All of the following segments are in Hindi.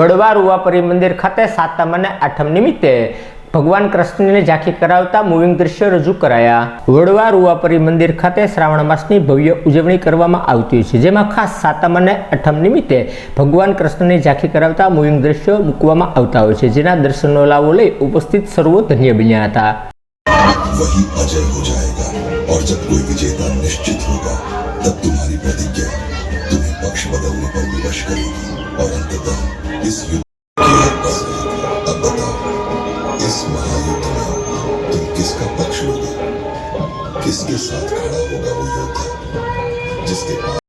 વડવા રૂવાપરી મંદિર ખાતે સાતમ અને આઠમ નિમિત્તે ભગવાન કૃષ્ણને ઝાંખી કરાવતા મૂવિંગ દ્રશ્યો રજૂ કરાયા વડવા રૂવાપરી મંદિર ખાતે શ્રાવણ માસની ભવ્ય ઉજવણી કરવામાં આવતી હોય છે જેમાં ખાસ સાતમ અને આઠમ નિમિત્તે ભગવાન કૃષ્ણની ઝાંખી કરાવતા મૂવિંગ દ્રશ્યો મૂકવામાં આવતા હોય છે જેના દર્શનનો લાવો લઈ ઉપસ્થિત સર્વો ધન્ય બન્યા હતા वही अजय हो जाएगा और जब कोई विजेता निश्चित होगा तब तुम्हारी प्रतिज्ञा तुम्हें पक्ष बदलने पर विवश करेगी और अंततः इस युद्ध की अब बताओ इस महायुद्ध में तुम किसका पक्ष लोगे? किसके साथ खड़ा होगा वो योद्धा? जिसके पास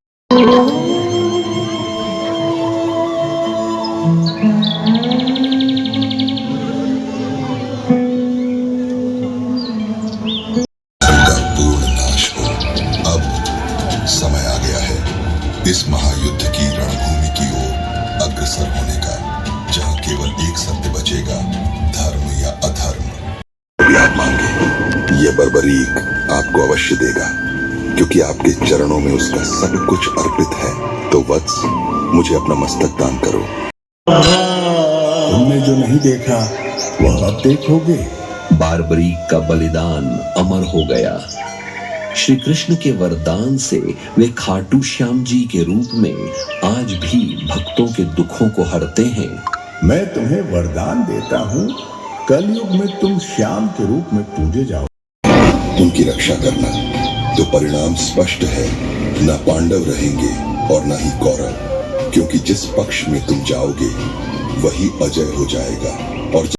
समय आ गया है इस महायुद्ध की रणभूमि की ओर। अग्रसर होने का, जहाँ केवल एक सत्य बचेगा, धर्म या अधर्म। आप मांगे, ये बर्बरीक आपको अवश्य देगा, क्योंकि आपके चरणों में उसका सब कुछ अर्पित है। तो वत्स, मुझे अपना मस्तक दान करो। तुमने जो नहीं देखा, वह अब देखोगे। बारबरीक का बलिदान अमर हो गया। श्री कृष्ण के वरदान से वे खाटू श्याम जी के रूप में भी भक्तों के दुखों को हरते हैं। मैं तुम्हें वरदान देता हूँ। कलयुग में तुम श्याम के रूप में पूजे जाओ। उनकी रक्षा करना तो परिणाम स्पष्ट है। न पांडव रहेंगे और न ही कौरव क्योंकि जिस पक्ष में तुम जाओगे वही अजय हो जाएगा और